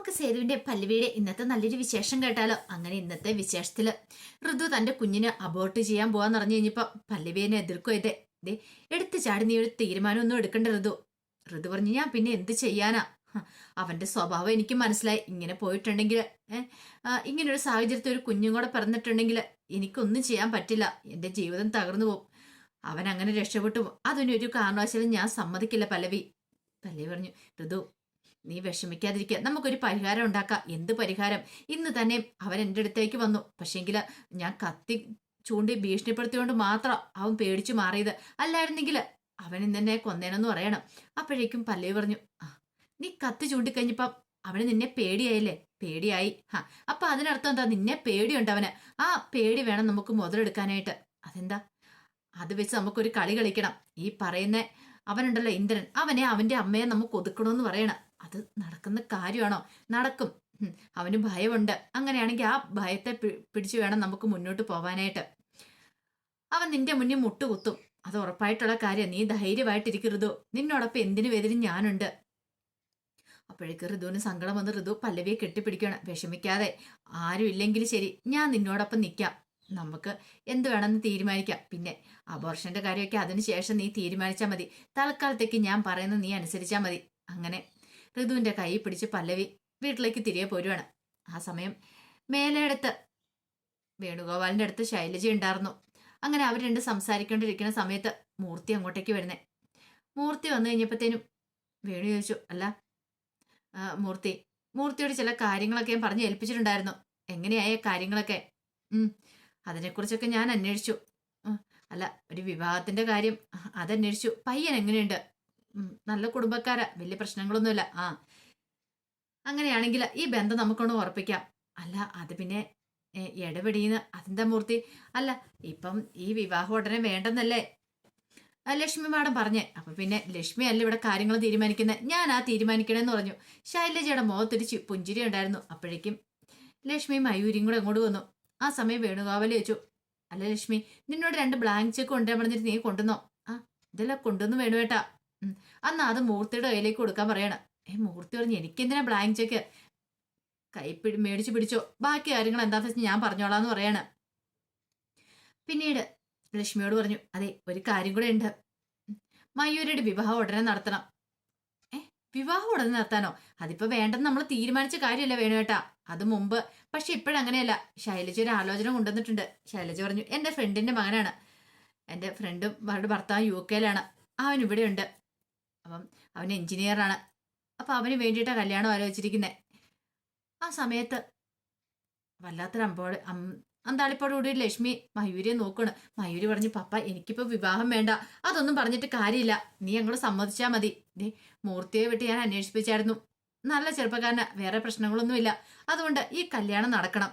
നമുക്ക് സേതുവിന്റെ പല്ലവിയുടെ ഇന്നത്തെ നല്ലൊരു വിശേഷം കേട്ടാലോ? അങ്ങനെ ഇന്നത്തെ വിശേഷത്തിൽ ഋതു തന്റെ കുഞ്ഞിന് അബോർട്ട് ചെയ്യാൻ പോവാന്ന് പറഞ്ഞു കഴിഞ്ഞപ്പോ പല്ലവിയെ എതിർക്കോ ഇതെ. ദേ എടുത്തു ചാടി നീ ഒരു തീരുമാനമൊന്നും എടുക്കണ്ട ഋതു. ഋതു പറഞ്ഞു ഞാൻ പിന്നെ എന്ത് ചെയ്യാനാ? അവന്റെ സ്വഭാവം എനിക്ക് മനസ്സിലായി. ഇങ്ങനെ പോയിട്ടുണ്ടെങ്കിൽ ഇങ്ങനെ ഒരു സാഹചര്യത്തിൽ ഒരു കുഞ്ഞും കൂടെ പിറന്നിട്ടുണ്ടെങ്കിൽ എനിക്കൊന്നും ചെയ്യാൻ പറ്റില്ല. എന്റെ ജീവിതം തകർന്നു പോകും അവൻ അങ്ങനെ രക്ഷപ്പെട്ടു. അതിനൊരു കാരണവശാലും ഞാൻ സമ്മതിക്കില്ല പല്ലവി. പല്ലവി പറഞ്ഞു ഋതു നീ വിഷമിക്കാതിരിക്കുക. നമുക്കൊരു പരിഹാരം ഉണ്ടാക്കാം. എന്ത് പരിഹാരം? ഇന്ന് തന്നെ അവൻ എന്റെ അടുത്തേക്ക് വന്നു. പക്ഷേങ്കിൽ ഞാൻ കത്തി ചൂണ്ടി ഭീഷണിപ്പെടുത്തിയോണ്ട് മാത്രം അവൻ പേടിച്ചു മാറിയത് അല്ലായിരുന്നെങ്കിൽ അവൻ ഇന്നെ കൊന്നേനെന്ന് പറയണം. അപ്പോഴേക്കും പല്ലവി പറഞ്ഞു നീ കത്തി ചൂണ്ടിക്കഴിഞ്ഞപ്പം അവന് നിന്നെ പേടിയായില്ലേ? പേടിയായി. ഹാ അപ്പൊ അതിനർത്ഥം എന്താ? നിന്നെ പേടിയുണ്ട് അവന്. ആ പേടി വേണം നമുക്ക് മുതലെടുക്കാനായിട്ട്. അതെന്താ? അത് വെച്ച് നമുക്കൊരു കളി കളിക്കണം. ഈ പറയുന്ന അവനുണ്ടല്ലോ ഇന്ദ്രൻ. അവനെ അവന്റെ അമ്മയെ നമുക്ക് ഒതുക്കണമെന്ന് പറയണം. അത് നടക്കുന്ന കാര്യമാണോ? നടക്കും. അവന് ഭയമുണ്ട്. അങ്ങനെയാണെങ്കിൽ ആ ഭയത്തെ പിടിച്ചു വേണം നമുക്ക് മുന്നോട്ട് പോവാനായിട്ട്. അവൻ നിന്റെ മുന്നിൽ മുട്ടുകുത്തും. അത് ഉറപ്പായിട്ടുള്ള കാര്യം. നീ ധൈര്യമായിട്ടിരിക്കരുതോ. നിന്നോടൊപ്പം എന്തിനു വേദന ഞാനുണ്ട്. അപ്പോഴേക്ക് ഋതുവിന് സങ്കടം വന്ന് ഋതു പല്ലവിയെ കെട്ടിപ്പിടിക്കുകയാണ്. വിഷമിക്കാതെ. ആരും ഇല്ലെങ്കിൽ ശരി. ഞാൻ നിന്നോടൊപ്പം നിൽക്കാം നമുക്ക് എന്ത് വേണമെന്ന് തീരുമാനിക്കാം. പിന്നെ അബോർഷന്റെ കാര്യമൊക്കെ അതിനുശേഷം നീ തീരുമാനിച്ചാൽ മതി. തൽക്കാലത്തേക്ക് ഞാൻ പറയുന്നത് നീ അനുസരിച്ചാൽ മതി. അങ്ങനെ ഋതുവിന്റെ കൈ പിടിച്ച് പല്ലവി വീട്ടിലേക്ക് തിരികെ പോരുവാണ്. ആ സമയം മേലെടുത്ത് വേണുഗോപാലിന്റെ അടുത്ത് ശൈലജ ഉണ്ടായിരുന്നു. അങ്ങനെ അവർ രണ്ട് സംസാരിക്കൊണ്ടിരിക്കുന്ന സമയത്ത് മൂർത്തി അങ്ങോട്ടേക്ക് വരുന്നേ. മൂർത്തി വന്നു കഴിഞ്ഞപ്പോഴത്തേനും വേണു ചോദിച്ചു അല്ല മൂർത്തി മൂർത്തിയോട് ചില കാര്യങ്ങളൊക്കെ ഞാൻ പറഞ്ഞ് ഏൽപ്പിച്ചിട്ടുണ്ടായിരുന്നു. എങ്ങനെയായ കാര്യങ്ങളൊക്കെ? അതിനെക്കുറിച്ചൊക്കെ ഞാൻ അന്വേഷിച്ചു. അല്ല ഒരു വിവാഹത്തിന്റെ കാര്യം അതന്വേഷിച്ചു. പയ്യൻ എങ്ങനെയുണ്ട്? നല്ല കുടുംബക്കാരാ വലിയ പ്രശ്നങ്ങളൊന്നുമില്ല. ആ അങ്ങനെയാണെങ്കിൽ ഈ ബന്ധം നമുക്കൊന്ന് ഉറപ്പിക്കാം. അല്ല അത് പിന്നെ ഇടപെടിയുന്ന അതെന്താ മൂർത്തി. അല്ല ഇപ്പം ഈ വിവാഹം ഉടനെ വേണ്ടെന്നല്ലേ? ലക്ഷ്മി മാഡം പറഞ്ഞേ. അപ്പൊ പിന്നെ ലക്ഷ്മി അല്ല ഇവിടെ കാര്യങ്ങൾ തീരുമാനിക്കുന്നത് ഞാൻ ആ തീരുമാനിക്കണമെന്ന് പറഞ്ഞു. ശൈലജയുടെ മുഖത്തിരിച്ച് പുഞ്ചിരി ഉണ്ടായിരുന്നു. അപ്പോഴേക്കും ലക്ഷ്മി മയൂരിയും കൂടെ അങ്ങോട്ട് വന്നു. ആ സമയം വേണുകാവലി വെച്ചു അല്ല ലക്ഷ്മി നിന്നോട് രണ്ട് ബ്ലാങ്ക് ചെക്ക് കൊണ്ടുവരാൻ പറഞ്ഞിട്ട് നീ കൊണ്ടുവന്നോ? ആ ഇതെല്ലാം കൊണ്ടുവന്ന് വേണു കേട്ടാ. അന്നാ അത് മൂർത്തിയുടെ കയ്യിലേക്ക് കൊടുക്കാൻ പറയണം. ഏ മൂർത്തി പറഞ്ഞു എനിക്കെന്തിനാ ബ്ലാങ്ക് ചെക്ക് കൈ പിടി മേടിച്ചു പിടിച്ചോ. ബാക്കി കാര്യങ്ങൾ എന്താ വെച്ചാൽ ഞാൻ പറഞ്ഞോളാന്ന് പറയാണ്. പിന്നീട് ലക്ഷ്മിയോട് പറഞ്ഞു അതെ ഒരു കാര്യം കൂടെ ഉണ്ട്. മയൂരിയുടെ വിവാഹം ഉടനെ നടത്തണം. ഏ വിവാഹം ഉടനെ നടത്താനോ? അതിപ്പോ വേണ്ടെന്ന് നമ്മൾ തീരുമാനിച്ച കാര്യമല്ല വേണുവേട്ടാ അത് മുമ്പ്. പക്ഷെ ഇപ്പോഴങ്ങനെയല്ല. ശൈലജ ഒരു ആലോചന കൊണ്ടുവന്നിട്ടുണ്ട്. ശൈലജ പറഞ്ഞു എന്റെ ഫ്രണ്ടിന്റെ മകനാണ്. എന്റെ ഫ്രണ്ടും അവരുടെ ഭർത്താവ് യു കെയിലാണ് അവൻ ഇവിടെയുണ്ട്. അപ്പം അവൻ എൻജിനീയറാണ് അപ്പം അവന് വേണ്ടിയിട്ടാണ് കല്യാണം ആലോചിച്ചിരിക്കുന്നത് ആ സമയത്ത് വല്ലാത്തൊരു അമ്പോട് അന്താളിപ്പോട് കൂടി ലക്ഷ്മി മയൂരിയെ നോക്കണം. മയൂരി പറഞ്ഞു പപ്പ എനിക്കിപ്പോൾ വിവാഹം വേണ്ട. അതൊന്നും പറഞ്ഞിട്ട് കാര്യമില്ല. നീ അങ്ങോട്ട് സമ്മതിച്ചാൽ മതി. നീ മൂർത്തിയെ വിട്ട് ഞാൻ അന്വേഷിപ്പിച്ചായിരുന്നു. നല്ല ചെറുപ്പക്കാരന് വേറെ പ്രശ്നങ്ങളൊന്നുമില്ല. അതുകൊണ്ട് ഈ കല്യാണം നടക്കണം.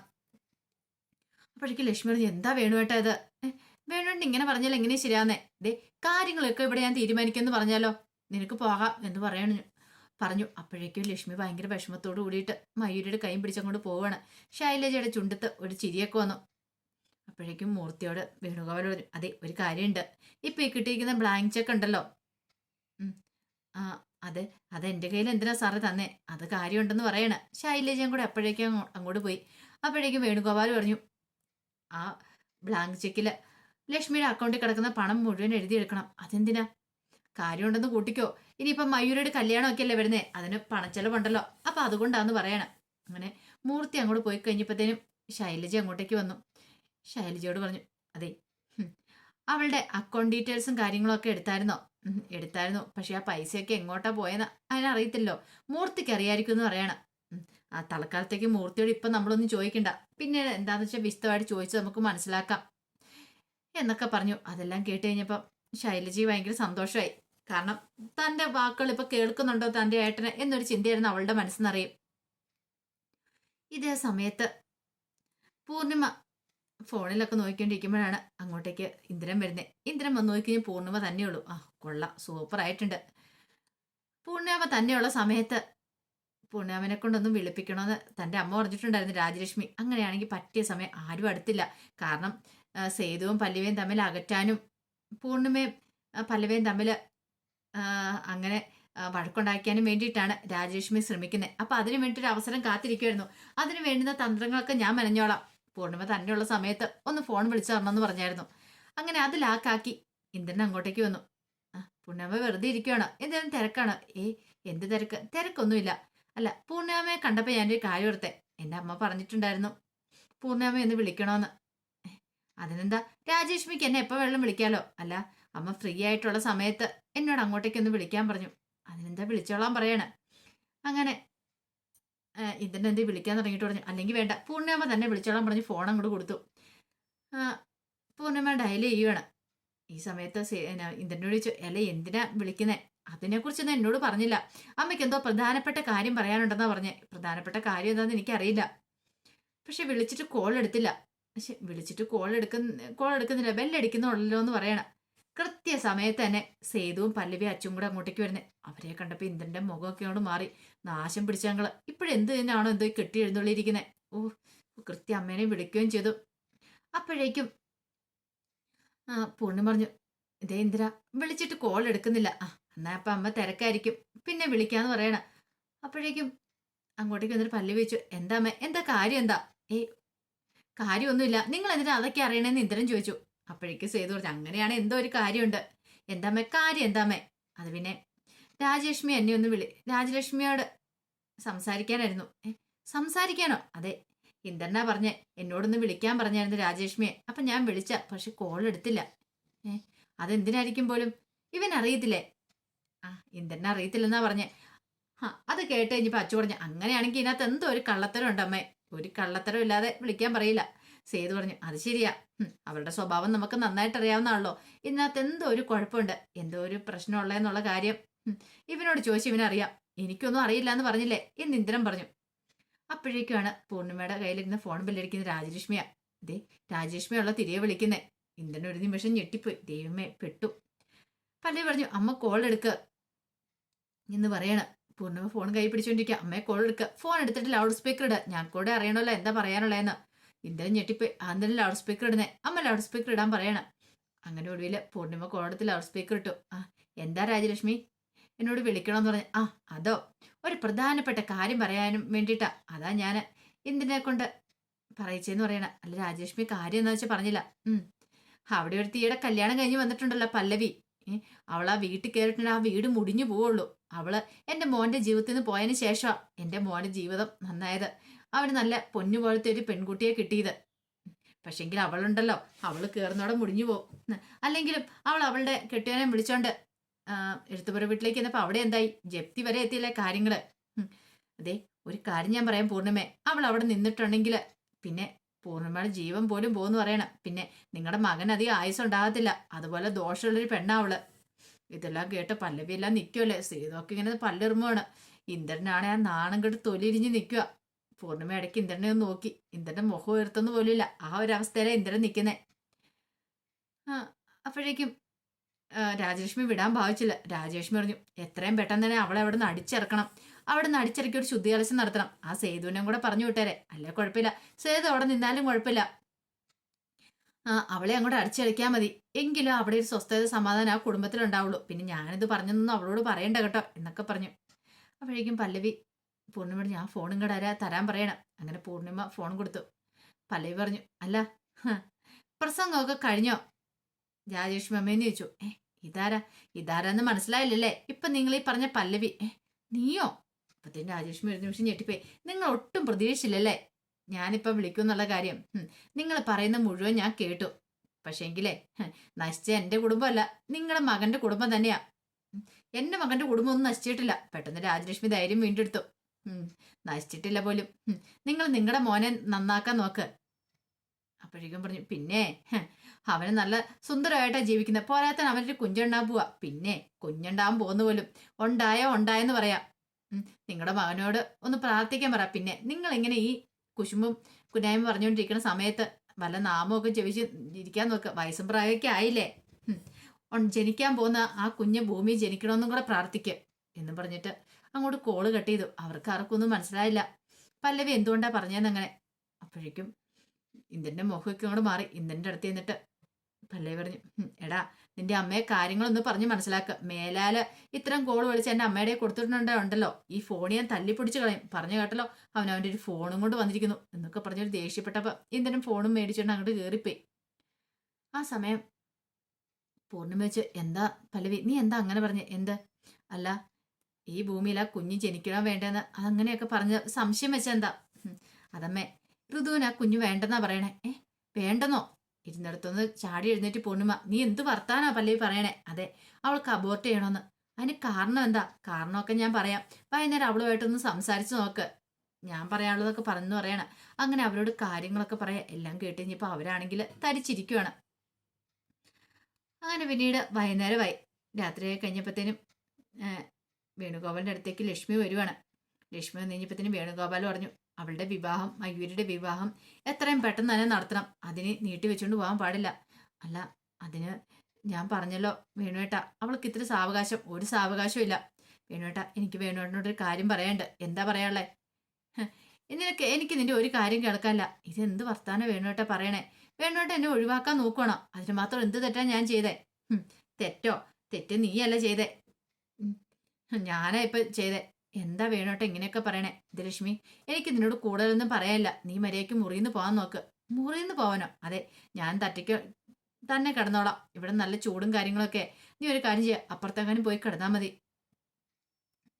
അപ്പോഴേക്കും ലക്ഷ്മി പറഞ്ഞു എന്താ വേണുവേട്ടാ ഇത്? ഏ, വേണുവേട്ടൻ ഇങ്ങനെ പറഞ്ഞാൽ എങ്ങനെ ശരിയാന്നേ ദേ കാര്യങ്ങളൊക്കെ ഇവിടെ ഞാൻ തീരുമാനിക്കുമെന്ന് പറഞ്ഞാലോ? നിനക്ക് പോകാം എന്ന് പറയണു. പറഞ്ഞു. അപ്പോഴേക്കും ലക്ഷ്മി ഭയങ്കര വിഷമത്തോട് കൂടിയിട്ട് മയൂരിയുടെ കൈയും പിടിച്ചങ്ങോട്ട് പോവാണ് ശൈലജയുടെ ചുണ്ടത്ത് ഒരു ചിരിയൊക്കെ വന്നു. അപ്പോഴേക്കും മൂർത്തിയോട് വേണുഗോപാൽ പറഞ്ഞു അതെ ഒരു കാര്യമുണ്ട്. ഇപ്പം ഈ കിട്ടിയിരിക്കുന്ന ബ്ലാങ്ക് ചെക്ക് ഉണ്ടല്ലോ. ആ അതെ അത് എന്റെ കയ്യിൽ എന്തിനാ സാറ് തന്നേ? അത് കാര്യമുണ്ടെന്ന് പറയണ. ശൈലജയും കൂടെ അപ്പോഴേക്കും അങ്ങോട്ട് പോയി. അപ്പോഴേക്കും വേണുഗോപാൽ പറഞ്ഞു ആ ബ്ലാങ്ക് ചെക്കിൽ ലക്ഷ്മിയുടെ അക്കൗണ്ടിൽ കിടക്കുന്ന പണം മുഴുവൻ എഴുതിയെടുക്കണം. അതെന്തിനാ? കാര്യമുണ്ടെന്ന് കൂട്ടിക്കോ. ഇനിയിപ്പം മയൂരയുടെ കല്യാണമൊക്കെ അല്ലേ വരുന്നേ? അതിന് പണച്ചെലവുണ്ടല്ലോ. അപ്പം അതുകൊണ്ടാന്ന് പറയണം. അങ്ങനെ മൂർത്തി അങ്ങോട്ട് പോയി കഴിഞ്ഞപ്പോഴത്തേനും ശൈലജ അങ്ങോട്ടേക്ക് വന്നു. ശൈലജയോട് പറഞ്ഞു അതെ അവളുടെ അക്കൗണ്ട് ഡീറ്റെയിൽസും കാര്യങ്ങളൊക്കെ എടുത്തായിരുന്നോ? എടുത്തായിരുന്നു. പക്ഷെ ആ പൈസയൊക്കെ എങ്ങോട്ടാ പോയെന്ന് അതിനറിയത്തില്ലോ. മൂർത്തിക്ക് അറിയായിരിക്കും എന്ന് പറയണം ആ തൽക്കാലത്തേക്ക് മൂർത്തിയോട് ഇപ്പം നമ്മളൊന്നും ചോദിക്കണ്ട. പിന്നെ എന്താന്ന് വെച്ചാൽ വിശദമായിട്ട് ചോദിച്ച് നമുക്ക് മനസ്സിലാക്കാം. എന്നൊക്കെ പറഞ്ഞു. അതെല്ലാം കേട്ട് കഴിഞ്ഞപ്പം ശൈലജി ഭയങ്കര സന്തോഷമായി. കാരണം തന്റെ വാക്കുകൾ ഇപ്പൊ കേൾക്കുന്നുണ്ടോ തന്റെ ഏട്ടന് എന്നൊരു ചിന്തയായിരുന്നു അവളുടെ മനസ്സിനറിയും ഇതേ സമയത്ത് പൂർണിമ ഫോണിലൊക്കെ നോക്കിക്കൊണ്ടിരിക്കുമ്പോഴാണ് അങ്ങോട്ടേക്ക് ഇന്ദ്രൻ വരുന്നത് ഇന്ദ്രൻ വന്ന് നോക്കിക്കഴിഞ്ഞാൽ പൂർണിമ തന്നെയുള്ളൂ. ആ കൊള്ളാം. സൂപ്പർ ആയിട്ടുണ്ട് പൂർണിമ തന്നെയുള്ള സമയത്ത് പൂർണിമനെ കൊണ്ടൊന്നും വിളിപ്പിക്കണമെന്ന് തന്റെ അമ്മ പറഞ്ഞിട്ടുണ്ടായിരുന്നു രാജലക്ഷ്മി. അങ്ങനെയാണെങ്കിൽ പറ്റിയ സമയം ആരും അടുത്തില്ല. കാരണം സേതുവും പല്ലവിയും തമ്മിൽ അകറ്റാനും പൂർണിമയും പല്ലവിയും തമ്മിൽ അങ്ങനെ വഴക്കുണ്ടാക്കിയാനും വേണ്ടിയിട്ടാണ് രാജലക്ഷ്മി ശ്രമിക്കുന്നത് അപ്പൊ വേണ്ടി ഒരു അവസരം കാത്തിരിക്കുമായിരുന്നു അതിന് വേണ്ടുന്ന തന്ത്രങ്ങളൊക്കെ ഞാൻ മെനഞ്ഞോളാം. പൂർണിമ തന്നെയുള്ള സമയത്ത് ഒന്ന് ഫോൺ വിളിച്ചു തരണമെന്ന് പറഞ്ഞായിരുന്നു. അങ്ങനെ അത് ലാക്കാക്കി ഇന്ദ്രൻ അങ്ങോട്ടേക്ക് വന്നു. പൂർണിമ വെറുതെ ഇരിക്കുകയാണ് എന്തെങ്കിലും തിരക്കാണ്? ഏ എന്ത് തിരക്ക്? തിരക്കൊന്നുമില്ല. അല്ല പൂർണിമയെ കണ്ടപ്പോൾ ഞാനൊരു കാര്യം ഓർത്തെ. എന്റെ അമ്മ പറഞ്ഞിട്ടുണ്ടായിരുന്നു. പൂർണിമ എന്ന് വിളിക്കണമെന്ന് അതിനെന്താ? രാജേഷ്മിക്ക് എന്നെ എപ്പോൾ വെള്ളം വിളിക്കാലോ. അല്ല അമ്മ ഫ്രീ ആയിട്ടുള്ള സമയത്ത് എന്നോട് അങ്ങോട്ടേക്ക് ഒന്ന് വിളിക്കാൻ പറഞ്ഞു. അതിനെന്താ വിളിച്ചോളാൻ പറയണേ. അങ്ങനെ ഇതിന്റെ എന്തേ വിളിക്കാൻ തുടങ്ങിയിട്ട് പറഞ്ഞു. അല്ലെങ്കിൽ വേണ്ട പൂർണിമ തന്നെ വിളിച്ചോളാൻ പറഞ്ഞ് ഫോൺ അങ്ങോട്ട് കൊടുത്തു. പൂർണിമ ഡയൽ ചെയ്യുവാണ്. ഈ സമയത്ത് ഇന്ദ്രനോട് ചോദിച്ചു അല്ല എന്തിനാ വിളിക്കുന്നേ? അതിനെക്കുറിച്ചൊന്നും എന്നോട് പറഞ്ഞില്ല. അമ്മയ്ക്ക് എന്തോ പ്രധാനപ്പെട്ട കാര്യം പറയാനുണ്ടെന്നാ പറഞ്ഞേ. പ്രധാനപ്പെട്ട കാര്യം എന്താണെന്ന് എനിക്കറിയില്ല. പക്ഷെ വിളിച്ചിട്ട് കോൾ എടുത്തില്ല. പക്ഷെ വിളിച്ചിട്ട് കോൾ എടുക്കുന്ന കോൾ എടുക്കുന്നില്ല. ബെല്ലടിക്കുന്നുള്ളല്ലോ എന്ന് പറയണം. കൃത്യ സമയത്ത് തന്നെ സേതുവും പല്ലവി അച്ചും കൂടെ അങ്ങോട്ടേക്ക് വരുന്നത് അവരെ കണ്ടപ്പോൾ ഇന്ദ്രന്റെ മുഖമൊക്കെ അങ്ങോട്ട് മാറി. നാശം പിടിച്ചങ്ങൾ ഇപ്പോഴെന്ത് തന്നെയാണോ എന്തോ കെട്ടി എഴുന്നള്ളിയിരിക്കുന്നത് ഓ കൃത്യ അമ്മേനെ വിളിക്കുകയും ചെയ്തു. അപ്പോഴേക്കും പൂർണി പറഞ്ഞു ഇതേ ഇന്ദ്ര വിളിച്ചിട്ട് കോൾ എടുക്കുന്നില്ല. ആ എന്നാ അപ്പം അമ്മ തിരക്കായിരിക്കും. പിന്നെ വിളിക്കാന്ന് പറയണ. അപ്പോഴേക്കും അങ്ങോട്ടേക്ക് വന്നിട്ട് പല്ലി വെച്ചു എന്താ അമ്മ? എന്താ കാര്യം എന്താ? ഏ കാര്യമൊന്നുമില്ല. നിങ്ങൾ എന്തിനാ അതൊക്കെ അറിയണേന്ന് ഇന്ദ്രൻ ചോദിച്ചു. അപ്പോഴേക്ക് സേതു പറഞ്ഞു അങ്ങനെയാണ് എന്തോ ഒരു കാര്യമുണ്ട്. എന്താമ്മേ കാര്യം എന്താമ്മേ? അത് പിന്നെ രാജലക്ഷ്മി എന്നെ ഒന്ന് വിളി രാജലക്ഷ്മിയോട് സംസാരിക്കാനായിരുന്നു. ഏ സംസാരിക്കാനോ? അതെ ഇന്ദ്രനാ പറഞ്ഞേ എന്നോടൊന്ന് വിളിക്കാൻ പറഞ്ഞായിരുന്നു രാജലക്ഷ്മിയെ. അപ്പൊ ഞാൻ വിളിച്ച പക്ഷെ കോൾ എടുത്തില്ല. ഏ അതെന്തിനായിരിക്കും പോലും? ഇവൻ അറിയത്തില്ലേ? ആ ഇന്ദ്രനെ അറിയത്തില്ലെന്നാ പറഞ്ഞേ. ആ അത് കേട്ട് കഴിഞ്ഞപ്പോ അച്ചു പറഞ്ഞു അങ്ങനെയാണെങ്കിൽ ഇതിനകത്ത് എന്തോ ഒരു കള്ളത്തരം ഉണ്ടമ്മേ. ഒരു കള്ളത്തരം ഇല്ലാതെ വിളിക്കാൻ പറയില്ല. സേതു പറഞ്ഞു അത് ശരിയാ. അവരുടെ സ്വഭാവം നമുക്ക് നന്നായിട്ട് അറിയാവുന്നതാണല്ലോ. ഇതിനകത്ത് എന്തോ ഒരു കുഴപ്പമുണ്ട്. എന്തോ ഒരു പ്രശ്നമുള്ളതെന്നുള്ള കാര്യം. ഇവനോട് ചോദിച്ചു ഇവനറിയാം എനിക്കൊന്നും അറിയില്ല എന്ന് പറഞ്ഞില്ലേ? എന്ന് ഇന്ദ്രൻ പറഞ്ഞു. അപ്പോഴേക്കുമാണ് പൂർണിമയുടെ കയ്യിലിരുന്ന് ഫോൺ ബില്ലടിക്കുന്ന രാജലക്ഷ്മിയാ. ദേ രാജലക്ഷ്മിയുള്ള തിരികെ വിളിക്കുന്നേ. ഇന്ദ്രൻ ഒരു നിമിഷം ഞെട്ടിപ്പോയി. ദൈവമേ പെട്ടു. പല്ലവി പറഞ്ഞു അമ്മ കോൾ എടുക്ക. എന്ന് പറയണ. പൂർണിമ ഫോൺ കൈ പിടിച്ചോണ്ടിരിക്കുക അമ്മയെ കോൾ എടുക്കുക ഫോൺ എടുത്തിട്ട് ലൗഡ് സ്പീക്കർ ഇടുക ഞാൻ കൂടെ അറിയണമല്ലോ എന്താ പറയാനുള്ളതെന്ന്. ഇന്ദ്രൻ ഞെട്ടിപ്പോയി. ആന്തരം ലൗഡ് സ്പീക്കർ ഇടുന്നേ. അമ്മ ലൗഡ് സ്പീക്കർ ഇടാൻ പറയണം. അങ്ങനെ ഒടുവിൽ പൂർണിമ കോടത്തിൽ ലൗഡ് സ്പീക്കർ ഇട്ടു. ആ എന്താ രാജലക്ഷ്മി? എന്നോട് വിളിക്കണമെന്ന് പറഞ്ഞു. ആ അതോ? ഒരു പ്രധാനപ്പെട്ട കാര്യം പറയാനും വേണ്ടിയിട്ടാ. അതാ ഞാൻ എന്തിനെ കൊണ്ട് പറയിച്ചെന്ന് പറയണ. അല്ല രാജലക്ഷ്മി കാര്യം എന്താ വെച്ചാൽ പറഞ്ഞില്ല. അവിടെ ഒരു തീയുടെ കല്യാണം കഴിഞ്ഞ് വന്നിട്ടുണ്ടല്ലോ പല്ലവി. അവൾ ആ വീട്ടിൽ കയറിയിട്ട് ആ വീട് മുടിഞ്ഞു പോവുള്ളൂ. അവൾ എന്റെ മോന്റെ ജീവിതത്തിൽ നിന്ന് പോയതിന് ശേഷമാണ് എന്റെ മോന്റെ ജീവിതം നന്നായത്. അവന് നല്ല പൊന്നു പോലത്തെ ഒരു പെൺകുട്ടിയെ കിട്ടിയത്. പക്ഷെങ്കിൽ അവളുണ്ടല്ലോ. അവൾ കയറുന്നോടെ മുടിഞ്ഞു പോകും അല്ലെങ്കിലും അവൾ അവളുടെ കെട്ടിയവനെ വിളിച്ചോണ്ട് എഴുത്തുപുര വീട്ടിലേക്ക് എന്നപ്പോൾ അവിടെ എന്തായി? ജപ്തി വരെ എത്തിയില്ലേ കാര്യങ്ങൾ? ഉം. അതെ ഒരു കാര്യം ഞാൻ പറയാം പൂർണമേ. അവൾ അവിടെ നിന്നിട്ടുണ്ടെങ്കിൽ പിന്നെ പൂർണിമയുടെ ജീവൻ പോലും പോകുന്നു പറയണം. പിന്നെ നിങ്ങളുടെ മകൻ അധികം ആയുസ് ഉണ്ടാകത്തില്ല. അതുപോലെ ദോഷമുള്ളൊരു പെണ്ണാവൾ ഇതെല്ലാം കേട്ട് പല്ലവി എല്ലാം നിൽക്കുമല്ലേ സീതൊക്കെ ഇങ്ങനെ പല്ലെറുമാണ് ഇന്ദ്രനാണെ ആ നാണം കെട്ട് തൊലിരിഞ്ഞ് നിൽക്കുക പൂർണിമ ഇടയ്ക്ക് ഇന്ദ്രനെ ഒന്ന് നോക്കി. ഇന്ദ്രന്റെ മുഖം ഉയർത്തുന്നു പോലില്ല ആ ഒരു അവസ്ഥയിലെ ഇന്ദ്രൻ നിൽക്കുന്നേ ആ അപ്പോഴേക്കും രാജലക്ഷ്മി വിടാൻ ഭാവിച്ചില്ല. രാജലക്ഷ്മി പറഞ്ഞു എത്രയും പെട്ടെന്ന് തന്നെ അവളെ അവിടെ നിന്ന് അടിച്ചിറക്കണം. അവിടെ നിന്ന് അടിച്ചിറക്കി ഒരു ശുദ്ധികലശം നടത്തണം. ആ സേതുവിനെയും കൂടെ പറഞ്ഞു വിട്ടേരെ. അല്ല കുഴപ്പമില്ല. സേതു അവിടെ നിന്നാലും കുഴപ്പമില്ല. ആ അവളെ അങ്ങോട്ട് അടിച്ചടിക്കാൻ മതി. എങ്കിലും അവിടെ ഒരു സ്വസ്ഥത സമാധാനം ആ കുടുംബത്തിലുണ്ടാവുള്ളൂ പിന്നെ ഞാനിത് പറഞ്ഞൊന്നും അവളോട് പറയണ്ട കേട്ടോ എന്നൊക്കെ പറഞ്ഞു. അപ്പോഴേക്കും പല്ലവി പൂർണിമയോട് ഞാൻ ഫോണും കടരാ തരാൻ പറയണം. അങ്ങനെ പൂർണിമ ഫോൺ കൊടുത്തു. പല്ലവി പറഞ്ഞു അല്ല പ്രസംഗമൊക്കെ കഴിഞ്ഞോ? രാജേഷ് മമ്മേന്ന് ചോദിച്ചു ഏ ഇതാരാ? ഇതാരാന്ന് മനസ്സിലായില്ലല്ലേ? ഇപ്പൊ നിങ്ങൾ ഈ പറഞ്ഞ പല്ലവി ഏ നീയോ? അപ്പത്തേനും രാജേഷ്മി ഒരു നിമിഷം ഞെട്ടിപ്പോയി. നിങ്ങൾ ഒട്ടും പ്രതീക്ഷിച്ചില്ലല്ലേ? ഞാനിപ്പം വിളിക്കും എന്നുള്ള കാര്യം നിങ്ങൾ പറയുന്ന മുഴുവൻ ഞാൻ കേട്ടു. പക്ഷേങ്കിലേ നശിച്ച എന്റെ കുടുംബമല്ല നിങ്ങളുടെ മകന്റെ കുടുംബം തന്നെയാ. എന്റെ മകന്റെ കുടുംബം ഒന്നും നശിച്ചിട്ടില്ല. പെട്ടെന്ന് രാജലക്ഷ്മി ധൈര്യം വീണ്ടെടുത്തു. നശിച്ചിട്ടില്ല പോലും. നിങ്ങൾ നിങ്ങളുടെ മോനെ നന്നാക്കാൻ നോക്ക്. അപ്പോഴേക്കും പറഞ്ഞു പിന്നെ അവന് നല്ല സുന്ദരമായിട്ടാണ് ജീവിക്കുന്നത് പോരാത്തൻ അവനൊരു കുഞ്ഞുണ്ടാകാൻ പോവാ പിന്നെ കുഞ്ഞുണ്ടാകാൻ പോകുന്ന പോലും. ഉണ്ടായോ ഉണ്ടായെന്ന് പറയാം. നിങ്ങളുടെ മകനോട് ഒന്ന് പ്രാർത്ഥിക്കാൻ പറ. പിന്നെ നിങ്ങൾ ഇങ്ങനെ ഈ കുശുമ്പും കുനായ്മ പറഞ്ഞുകൊണ്ടിരിക്കുന്ന സമയത്ത് വല്ല നാമമൊക്കെ ചെവിച്ച് ഇരിക്കാൻ നോക്കുക വയസ്സും പ്രായമൊക്കെ ആയില്ലേ? ജനിക്കാൻ പോകുന്ന ആ കുഞ്ഞ് ഭൂമി ജനിക്കണമെന്നും കൂടെ പ്രാർത്ഥിക്കുക എന്ന് പറഞ്ഞിട്ട് അങ്ങോട്ട് കോൾ കട്ട് ചെയ്തു. അവർക്ക് ആർക്കൊന്നും മനസ്സിലായില്ല. പല്ലവി എന്തുകൊണ്ടാ പറഞ്ഞതെന്നങ്ങനെ അപ്പോഴേക്കും ഇന്ദന്റെ മുഖമൊക്കെ അങ്ങോട്ട് മാറി. ഇന്ദന്റെ അടുത്ത് ചെന്നിട്ട് പല്ലവി പറഞ്ഞു എടാ നിന്റെ അമ്മയെ കാര്യങ്ങളൊന്ന് പറഞ്ഞ് മനസ്സിലാക്കുക മേലാൽ ഇത്തരം കോൾ വിളിച്ച് എന്റെ അമ്മയുടെ കൊടുത്തിട്ടുണ്ടോ? ഈ ഫോൺ ഞാൻ തല്ലിപ്പൊടിച്ച് കളയും. പറഞ്ഞു കേട്ടല്ലോ? അവൻ അവന്റെ ഒരു ഫോണും കൊണ്ട് വന്നിരിക്കുന്നു. എന്നൊക്കെ പറഞ്ഞൊരു ദേഷ്യപ്പെട്ടപ്പോൾ എന്തിനും ഫോണും മേടിച്ചുകൊണ്ട് അങ്ങോട്ട് കയറിപ്പോയി ആ സമയം പൂർണിമ വെച്ച് എന്താ പല്ലവി? നീ എന്താ അങ്ങനെ പറഞ്ഞ്? എന്ത്? അല്ല ഈ ഭൂമിയിൽ ആ കുഞ്ഞ് ജനിക്കണോ വേണ്ടെന്ന്. അതങ്ങനെയൊക്കെ പറഞ്ഞ സംശയം വെച്ചെന്താ? അതമ്മേ ഋതുവിന് ആ കുഞ്ഞ് വേണ്ടെന്നാ പറയണേ. ഏ വേണ്ടെന്നോ? ഇരുന്നിടത്തൊന്ന് ചാടി എഴുന്നേറ്റ് പൊണ്ണുമ നീ എന്ത് വർത്താനാ പല്ലവി പറയണേ? അതെ അവൾക്ക് അബോർട്ട് ചെയ്യണമെന്ന് അതിന് കാരണം എന്താ? കാരണമൊക്കെ ഞാൻ പറയാം. വൈകുന്നേരം അവളുമായിട്ടൊന്ന് സംസാരിച്ചു നോക്ക്. ഞാൻ പറയാനുള്ളതൊക്കെ പറഞ്ഞു പറയണ. അങ്ങനെ അവരോട് കാര്യങ്ങളൊക്കെ പറയാം. എല്ലാം കേട്ട് കഴിഞ്ഞപ്പോൾ അവരാണെങ്കിൽ തരിച്ചിരിക്കുവാണ്. അങ്ങനെ പിന്നീട് വൈകുന്നേരമായി. രാത്രിയായി കഴിഞ്ഞപ്പോഴത്തേനും വേണുഗോപാലിന്റെ അടുത്തേക്ക് ലക്ഷ്മി വരുവാണ്. ലക്ഷ്മി വന്നു കഴിഞ്ഞപ്പോഴത്തേനും വേണുഗോപാൽ പറഞ്ഞു അവളുടെ വിവാഹം മയൂരിയുടെ വിവാഹം എത്രയും പെട്ടെന്ന് തന്നെ നടത്തണം. അതിന് നീട്ടി വെച്ചുകൊണ്ട് പോകാൻ പാടില്ല. അല്ല അതിന് ഞാൻ പറഞ്ഞല്ലോ വേണുവേട്ട അവൾക്ക് ഇത്ര സാവകാശം. ഒരു സാവകാശവും ഇല്ല. വേണുവേട്ട എനിക്ക് വേണുവേട്ടനോട് ഒരു കാര്യം പറയാണ്ട് എന്താ പറയാനുള്ളേ? നിനക്ക് എനിക്ക് നിന്റെ ഒരു കാര്യം കേൾക്കാനില്ല. ഇത് എന്ത് വർത്താനം വേണുവേട്ട പറയണേ? വേണുവേട്ട എന്നെ ഒഴിവാക്കാൻ നോക്കണോ അതിന് മാത്രം എന്ത് തെറ്റാ ഞാൻ ചെയ്തേ? തെറ്റോ? തെറ്റ് നീയല്ല ചെയ്തേ. ഞാനാ ഇപ്പൊ ചെയ്തേ. എന്താ വേണോട്ടെ ഇങ്ങനെയൊക്കെ പറയണേ? ഇത് എനിക്ക് നിന്നോട് കൂടുതലൊന്നും പറയാനില്ല. നീ മര്യാദയ്ക്ക് മുറിയിന്ന് പോകാൻ നോക്ക്. മുറിയിന്ന് പോവാനോ? അതെ ഞാൻ തട്ടിക്ക് തന്നെ കിടന്നോളാം. ഇവിടെ നല്ല ചൂടും കാര്യങ്ങളൊക്കെ. നീ ഒരു കാര്യം ചെയ്യുക അപ്പുറത്തെങ്ങാനും പോയി കിടന്നാൽ മതി.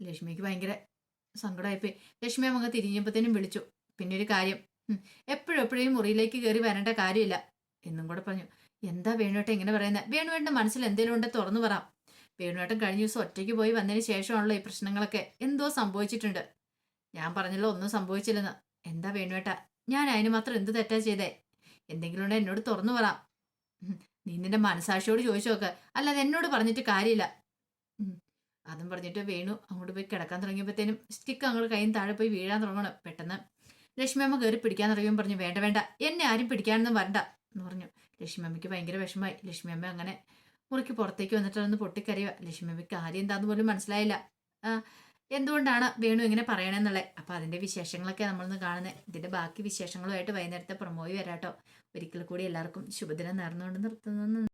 ലക്ഷ്മിക്ക് ഭയങ്കര സങ്കടമായിപ്പോയി. ലക്ഷ്മി അങ്ങ് തിരിഞ്ഞപ്പോഴത്തേനും വിളിച്ചു. പിന്നെ ഒരു കാര്യം എപ്പോഴും എപ്പോഴും മുറിയിലേക്ക് കയറി വരേണ്ട കാര്യമില്ല. എന്നും കൂടെ പറഞ്ഞു. എന്താ വേണുവേട്ടൻ ഇങ്ങനെ പറയുന്നത് വേണുവേട്ടന്റെ മനസ്സിൽ എന്തെങ്കിലും ഉണ്ടെ തുറന്നു പറ. വേണുവേട്ടൻ കഴിഞ്ഞ ദിവസം ഒറ്റയ്ക്ക് പോയി വന്നതിന് ശേഷമാണല്ലോ ഈ പ്രശ്നങ്ങളൊക്കെ. എന്തോ സംഭവിച്ചിട്ടുണ്ട്. ഞാൻ പറഞ്ഞല്ലോ ഒന്നും സംഭവിച്ചില്ലെന്ന്. എന്താ വേണുവേട്ട? ഞാൻ അതിന് മാത്രം എന്ത് തെറ്റാ ചെയ്തേ? എന്തെങ്കിലും ഉണ്ടെ എന്നോട് തുറന്നു പറ. നീ നിന്റെ മനസാക്ഷിയോട് ചോദിച്ചു നോക്ക്. അല്ലാതെ എന്നോട് പറഞ്ഞിട്ട് കാര്യമില്ല. അതും പറഞ്ഞിട്ട് വേണു അങ്ങോട്ട് പോയി കിടക്കാൻ തുടങ്ങിയപ്പോഴത്തേനും സ്റ്റിക്ക് അങ്ങോട്ട് കൈയും താഴെ പോയി വീഴാൻ തുടങ്ങണം. പെട്ടെന്ന് ലക്ഷ്മി അമ്മ കയറി പിടിക്കാൻ തുടങ്ങിയും പറഞ്ഞു വേണ്ട വേണ്ട. എന്നെ ആരും പിടിക്കാനൊന്നും വരണ്ട എന്ന് പറഞ്ഞു. ലക്ഷ്മി അമ്മയ്ക്ക് ഭയങ്കര വിഷമമായി. ലക്ഷ്മി അമ്മ അങ്ങനെ മുറിക്ക് പുറത്തേക്ക് വന്നിട്ട് ഒന്ന് പൊട്ടിക്കരയുക. ലക്ഷ്മി കാര്യം എന്താന്ന് പോലും മനസ്സിലായില്ല. എന്തുകൊണ്ടാണ് വേണു ഇങ്ങനെ പറയണമെന്നുള്ളത് അപ്പം അതിന്റെ വിശേഷങ്ങളൊക്കെ നമ്മളൊന്ന് കാണുന്നത് ഇതിന്റെ ബാക്കി വിശേഷങ്ങളുമായിട്ട് വൈകുന്നേരത്തെ പ്രൊമോയി വരാട്ടോ. ഒരിക്കൽ കൂടി എല്ലാവർക്കും ശുഭദിനം നേർന്നുകൊണ്ട് നിർത്തുന്നു.